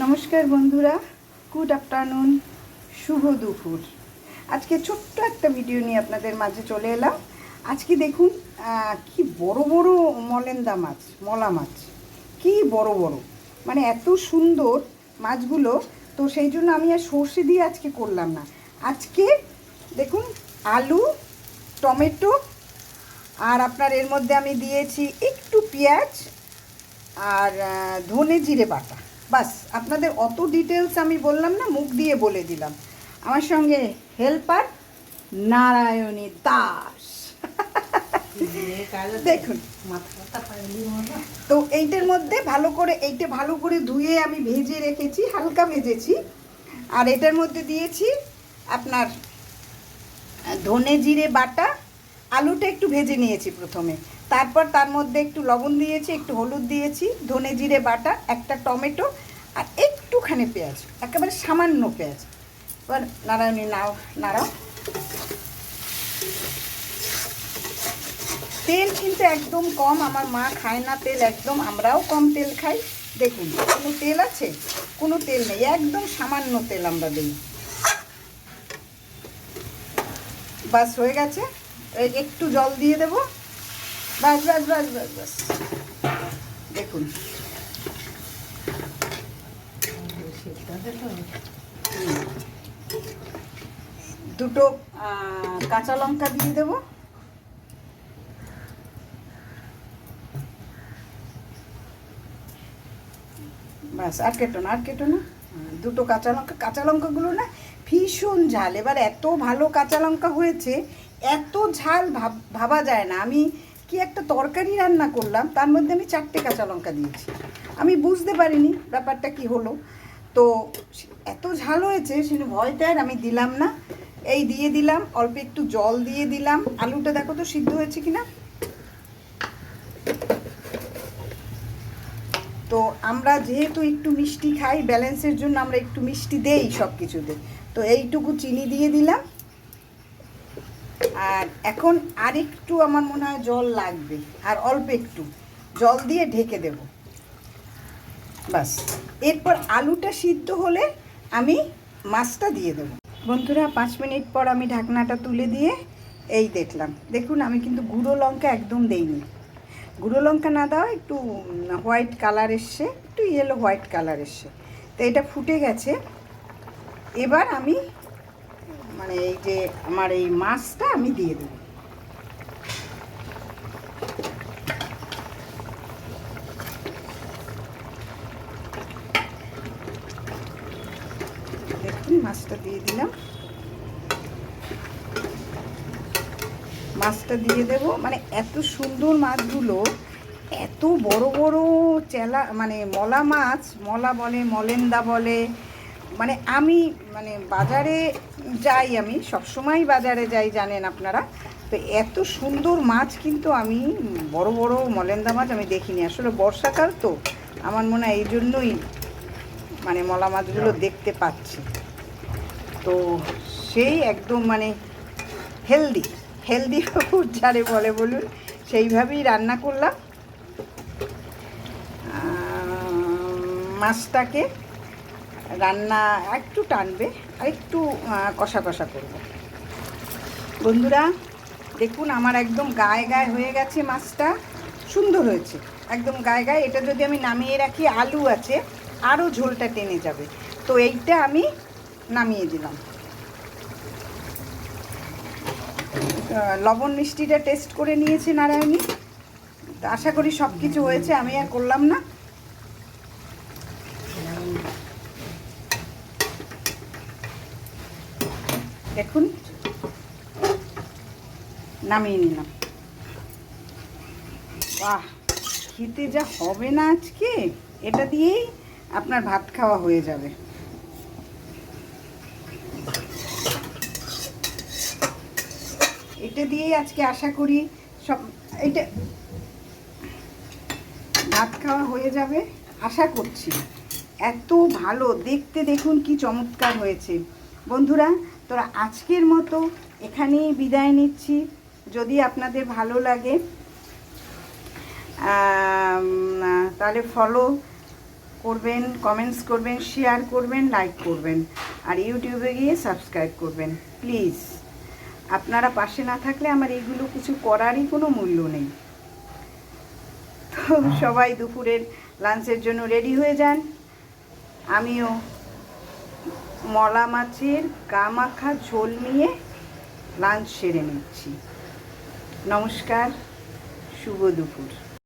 নমস্কার বন্ধুরা good afternoon শুভ দুপুর। আজকে ছোট্ট একটা ভিডিও নিয়ে আপনাদের মাঝে চলে এলাম। আজকে দেখুন কি বড় বড় মলেন্দা মাছ, মলা মাছ, কি বড় বড়। মানে এত সুন্দর মাছগুলো, তো সেই জন্য আমি আর সর্ষে দিয়ে আজকে করলাম না। আজকে দেখুন, আলু, টমেটো, আর আপনার এর মধ্যে আমি দিয়েছি একটু পেঁয়াজ আর ধনে জিরে বাটা। বাস আপনাদের অত ডিটেলস আমি বললাম না মুখ দিয়ে বলে দিলাম। আমার সঙ্গে হেল্পার নারায়ণী দাস। দেখুন। তো এইটার মধ্যে ভালো করে এইটা ভালো করে ধুয়ে আমি ভেজে রেখেছি হালকা ভেজেছি। আর এটার মধ্যে দিয়েছি আপনার ধনে জিরে বাটা। আলুটা একটু ভেজে নিয়েছি প্রথমে। তারপর তার মধ্যে একটু লবণ দিয়েছি, একটু হলুদ দিয়েছি, ধনে জিরে বাটা, একটা টমেটো আর একটুখানি পেঁয়াজ, একেবারে সামান্য পেঁয়াজ। এবার নারায়ণী, নাও, নাড়াও। তেল কিন্তু একদম কম, আমার মা খায় না তেল একদম, আমরাও কম তেল খাই। দেখুন, কোনো তেল আছে? কোনো তেল নেই, একদম সামান্য তেল আমরা দিই। বাস, হয়ে গেছে। একটু জল দিয়ে দেবো। বাস বাস বাস বাস বাস। দেখুন। দুটো কাঁচা লঙ্কা দিয়ে দেবো। বাস, আর কেটো না, আর কেটো না। দুটো কাঁচা লঙ্কা, কাঁচা লঙ্কাগুলো না ভীষণ ঝাল। এবার এত ভালো কাঁচা লঙ্কা হয়েছে, এত ঝাল ভাব যায় না। আমি কি একটা তরকারি রান্না করলাম, তার মধ্যে আমি চারটে কাঁচা লঙ্কা দিয়েছি। আমি বুঝতে পারিনি ব্যাপারটা কি হলো। তো এত ঝাল হয়েছে সেটা ভয়টা আর আমি দিলাম না। এই দিয়ে দিলাম, অল্প একটু জল দিয়ে দিলাম। আলুটা দেখো তো সিদ্ধ হয়েছে কিনা? তো আমরা যেহেতু একটু মিষ্টি খাই, ব্যালেন্সের জন্য আমরা একটু মিষ্টি দেই সব কিছুতে তো এইটুকু চিনি দিয়ে দিলাম। আর এখন আর একটু আমার মনে হয় জল লাগবে, আর অল্প একটু। জল দিয়ে ঢেকে দেব। বাস। এরপর আলুটা সিদ্ধ হলে আমি মাছটা দিয়ে দেবো। বন্ধুরা, পাঁচ মিনিট পর আমি ঢাকনাটা তুলে দিয়ে এই দেখলাম। দেখুন, আমি কিন্তু গুঁড়ো লঙ্কা একদম দেইনি। গুঁড়ো লঙ্কা না দেওয়া, একটু হোয়াইট কালার এসছে, একটু ইয়েলো হোয়াইট কালার এসছে। তো এটা ফুটে গেছে। এবার আমি মানে এই যে আমার এই মাছটা আমি দিয়ে দেবো। দেখুন, মাছটা দিয়ে দিলাম। মাছটা দিয়ে দেব। মানে এত সুন্দর মাছগুলো, এত বড় বড় চেলা মানে মলা মাছ, মলা বলে মলেন্দা বলে মানে আমি মানে বাজারে যাই আমি সবসময় বাজারে যাই জানেন আপনারা। তো এত সুন্দর মাছ কিন্তু আমি বড় বড় মলেন্দা মাছ আমি দেখিনি। আসলে বর্ষাকাল তো আমার মনে হয় এই জন্যই মানে মলা মাছগুলো দেখতে পাচ্ছি। তো সেই একদম মানে হেলদি হেলদি ফুড যারে বলে বলুন সেইভাবেই রান্না করলাম। মাছটাকে রান্না একটু টানবে, আর একটু কষা কষা করব। বন্ধুরা, দেখুন আমার একদম গায়ে গায়ে হয়ে গেছে মাছটা, সুন্দর হয়েছে। একদম গায়ে গায়ে, এটা যদি আমি নামিয়ে রাখি, আলু আছে, আরও ঝোলটা টেনে যাবে। তো এইটা আমি নামিয়ে দিলাম। লবণ মিষ্টিটা টেস্ট করে নিয়েছে নারায়ণী। আশা করি সব কিছু হয়েছে, আমি আর করলাম না। দেখুন নামিয়ে নিলাম। বাহ, খেতে যা হবে না আজকে, এটা দিয়েই আপনার ভাত খাওয়া হয়ে যাবে। এটা দিয়েই আজকে আশা করি সব, এটা ভাত খাওয়া হয়ে যাবে, আশা করছি। এত ভালো, দেখতে দেখুন কি চমৎকার হয়েছে। বন্ধুরা তোরা আজকের মতো এখানেই বিদায় নিচ্ছি। যদি আপনাদের ভালো লাগে তাহলে ফলো করবেন কমেন্টস করবেন শেয়ার করবেন লাইক করবেন আর ইউটিউবে গিয়ে সাবস্ক্রাইব করবেন প্লিজ আপনারা পাশে না থাকলে আমার এইগুলো কিছু করারই কোনো মূল্য নেই। তো সবাই দুপুরের লাঞ্চের জন্য রেডি হয়ে যান। আমিও মলা মাছের গা মাখা ঝোল নিয়ে লাঞ্চ সেরে নিচ্ছি। নমস্কার শুভ দুপুর।